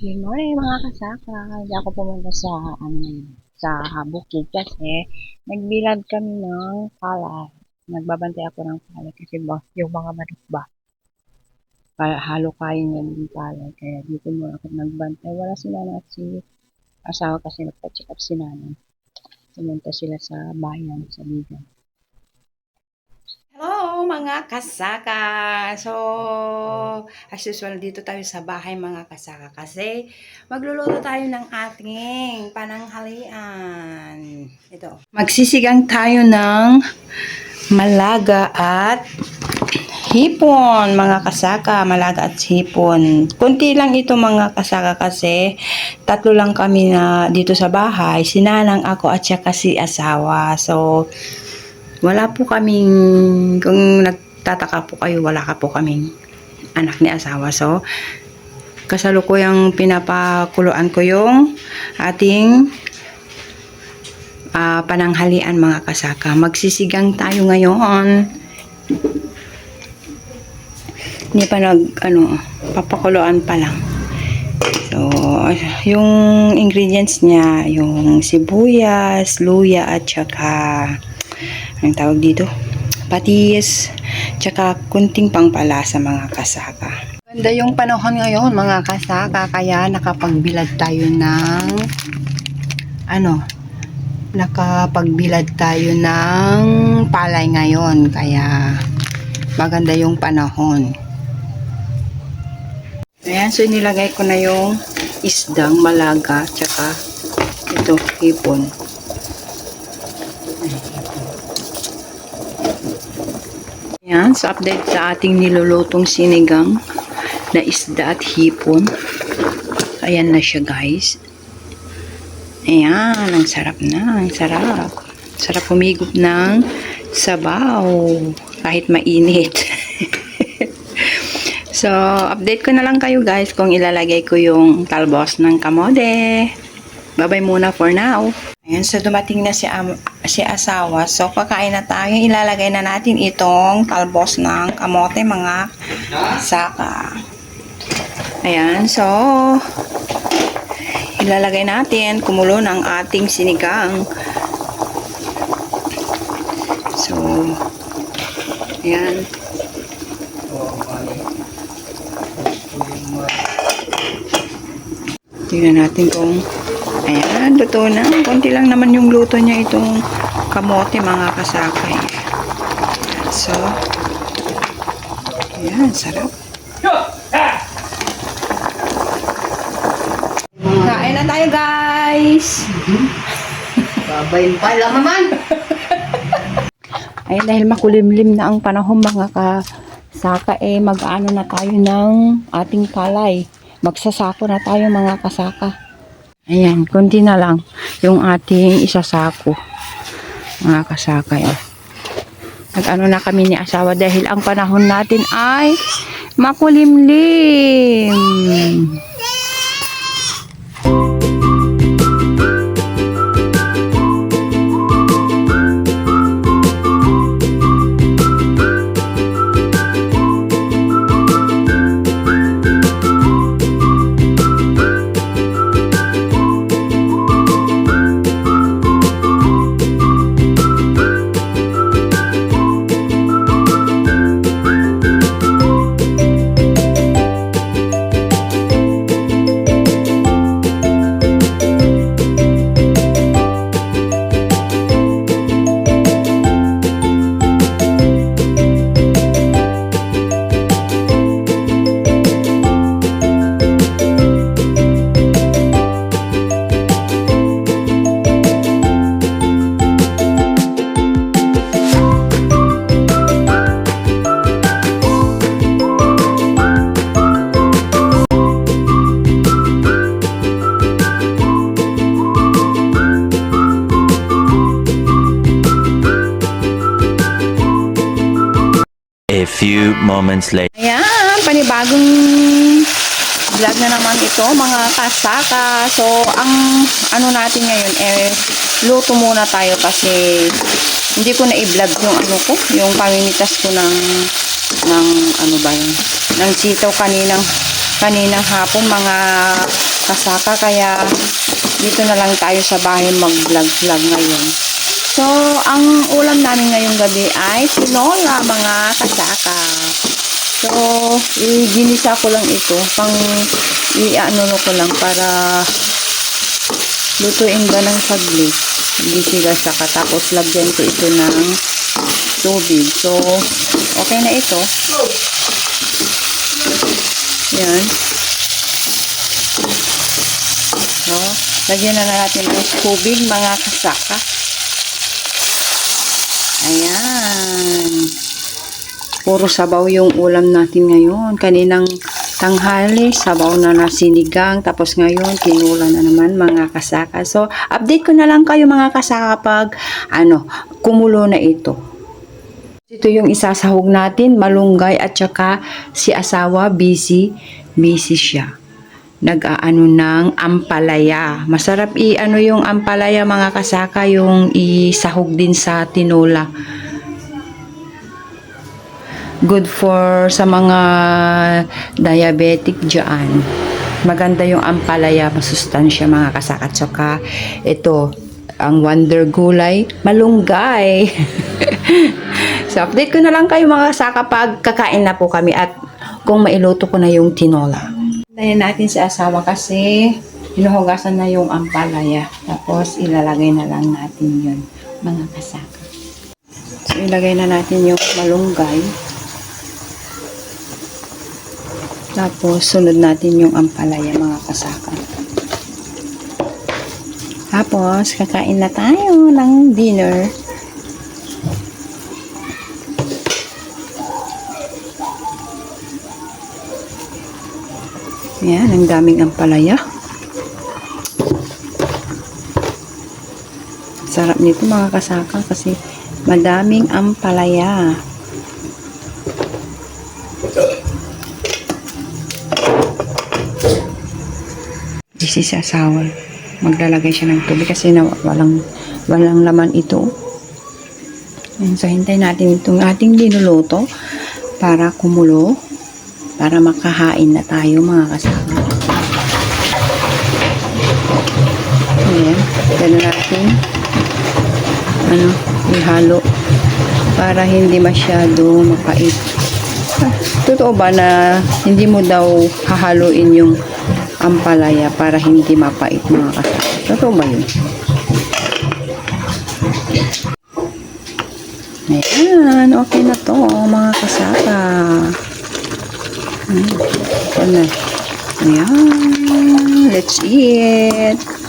Good morning mga kasaka. Hindi ako pumunta sa ano ngayon, sa bukid kasi nagbilad kami ng palay. Nagbabantay ako ng palay kasi ba, yung mga manok ba, kaya halo kain niya yung palay. Kaya dito muna ako nagbantay. Wala si Nana at si asawa kasi nagpa-check up si Nana. Pumunta sila sa bayan, sa Bigan. Mga kasaka! So, as usual dito tayo sa bahay mga kasaka kasi magluluto tayo ng ating pananghalian. Ito. Magsisigang tayo ng malaga at hipon mga kasaka. Malaga at hipon. Kunti lang ito mga kasaka kasi tatlo lang kami na dito sa bahay. Sinanang ako at saka si asawa. So, wala po kaming, kung nagtataka po kayo, wala ka po kaming anak ni asawa. So, kasalukuyang pinapakuluan ko yung ating ah, pananghalian mga kasaka. Magsisigang tayo ngayon. Hindi pa nag, ano, papakuluan pa lang. So, yung ingredients niya, yung sibuyas, luya, at saka ang tawag dito, patis, tsaka kunting pangpalasa mga kasaka. Ganda yung panahon ngayon mga kasaka, kaya nakapagbilad tayo ng ano, nakapagbilad tayo ng palay ngayon, kaya maganda yung panahon. Ayan, so nilagay ko na yung isdang malaga, tsaka ito, hipon. Yan, sa update sa ating nilulutong sinigang na isda at hipon. Ayan na siya guys. Ayan, ang sarap na, ang sarap. Sarap humigop ng sabaw kahit mainit. so, update ko na lang kayo guys kung ilalagay ko yung talbos ng kamode. Bye-bye muna for now. Ayan, so dumating na si, am- si asawa. So, kakain na tayo. Ilalagay na natin itong talbos ng kamote, mga saka. Ayan, so, ilalagay natin. Kumulo ng ating sinigang. So, ayan. Tingnan natin kung ayan, luto na. Konti lang naman yung luto niya itong kamote mga kasakay. So, ayan, sarap. Kain na tayo guys! Babayin pa lang naman. Ayun, dahil makulimlim na ang panahon mga kasaka, eh, mag-ano na tayo ng ating palay. Magsasako na tayo mga kasaka. Ayan, kunti na lang yung ating isasako. Mga kasaka, eh. Nag-ano na kami ni asawa dahil ang panahon natin ay makulimlim. Few moments later. Ayan, panibagong vlog na naman ito, mga kasaka. So, ang ano natin ngayon, eh, luto muna tayo kasi hindi ko na i-vlog yung ano ko, yung pamimitas ko ng, ng ano ba yun, ng sitaw kaninang, kaninang hapon, mga kasaka kaya dito na lang tayo sa bahay mag-vlog-vlog ngayon. So, ang ulam namin ngayong gabi ay tinola mga kasaka. I-ginisa ko lang ito pang i-ano ko lang para lutuin ba ng saglit. Gisiga sa tapos lagyan ko ito ng tubig. So, okay na ito. Yan. So, lagyan na natin ng tubig mga kasaka. Ayan. Puro sabaw yung ulam natin ngayon. Kaninang tanghali, sabaw na na sinigang. Tapos ngayon, tinula na naman mga kasaka. So, update ko na lang kayo mga kasaka pag ano, kumulo na ito. Ito yung isasahog natin, malunggay at saka si asawa busy, busy siya. Nag-aano ng ampalaya. Masarap i-ano yung ampalaya mga kasaka, yung isahog din sa tinola. Good for sa mga diabetic dyan. Maganda yung ampalaya, masustansya mga kasaka. At saka ito, ang wonder gulay, malunggay. So, update ko na lang kayo mga kasaka pag kakain na po kami at kung mailuto ko na yung tinola. Tayin natin si asawa kasi hinuhugasan na yung ampalaya. Tapos ilalagay na lang natin yun mga kasaka. So, ilagay na natin yung malunggay. Tapos, sunod natin yung ampalaya mga kasaka. Tapos, kakain na tayo ng dinner. Yan, ang daming ampalaya. Sarap nito mga kasaka kasi madaming ampalaya. This is asawa. Maglalagay siya ng tubig kasi na walang, walang laman ito. Yan, so, hintayin natin itong ating linuluto para kumulo para makahain na tayo mga kasama. Ayan, gano'n natin ano, ihalo para hindi masyado mapait. Ah, Totoo ba na hindi mo daw hahaluin yung ampalaya para hindi mapait mga kasama? Totoo ba yun? Ayan, okay na to mga kasaka. Ito na. Ayan. Let's eat.